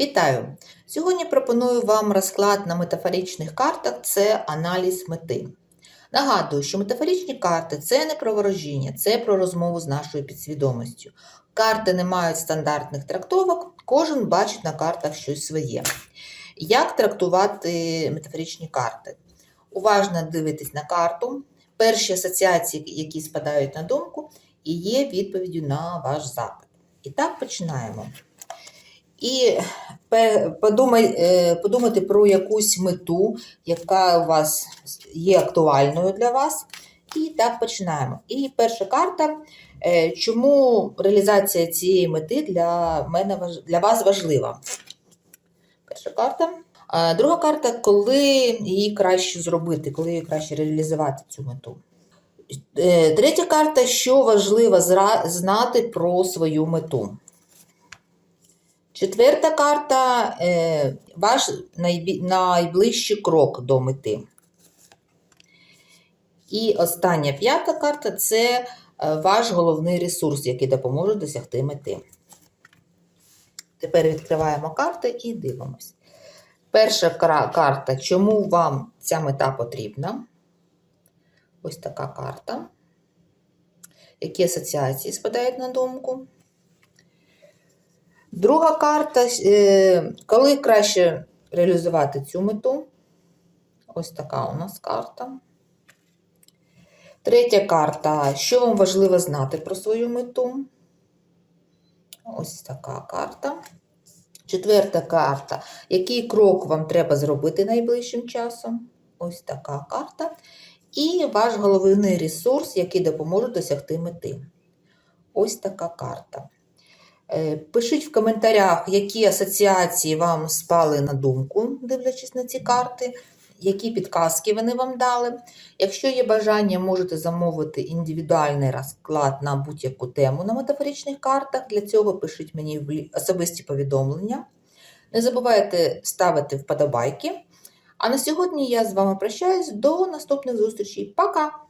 Вітаю! Сьогодні пропоную вам розклад на метафоричних картах це аналіз мети. Нагадую, що метафоричні карти це не про ворожіння, це про розмову з нашою підсвідомістю. Карти не мають стандартних трактовок, кожен бачить на картах щось своє. Як трактувати метафоричні карти? Уважно дивитись на карту, перші асоціації, які спадають на думку, і є відповіддю на ваш запит. І так починаємо. І е, подумати про якусь мету, яка у вас є актуальною для вас. І так починаємо. І перша карта. е, Чому реалізація цієї мети для мене для вас важлива? Перша карта. Друга карта, коли її краще зробити, коли її краще реалізувати цю мету. Е, Третя карта, що важливо знати про свою мету. Четверта карта е, ваш найближчий крок до мети. І остання п'ята карта це е, ваш головний ресурс, який допоможе досягти мети. Тепер відкриваємо карти і дивимось. Перша карта, чому вам ця мета потрібна? Ось така карта. Які асоціації спадають на думку? Друга карта, е, коли краще реалізувати цю мету. Ось така у нас карта. Третя карта. Що вам важливо знати про свою мету? Ось така карта. Четверта карта. Який крок вам треба зробити найближчим часом? Ось така карта. І ваш головний ресурс, який допоможе досягти мети. Ось така карта. Е, Пишіть в коментарях, які асоціації вам спали на думку, дивлячись на ці карти, які підказки вони вам дали. Якщо є бажання, можете замовити індивідуальний розклад на будь-яку тему на метафоричних картах. Для цього пишіть мені особисті повідомлення. Не забувайте ставити вподобайки. А на сьогодні я з вами прощаюсь. До наступних зустрічей. Пока!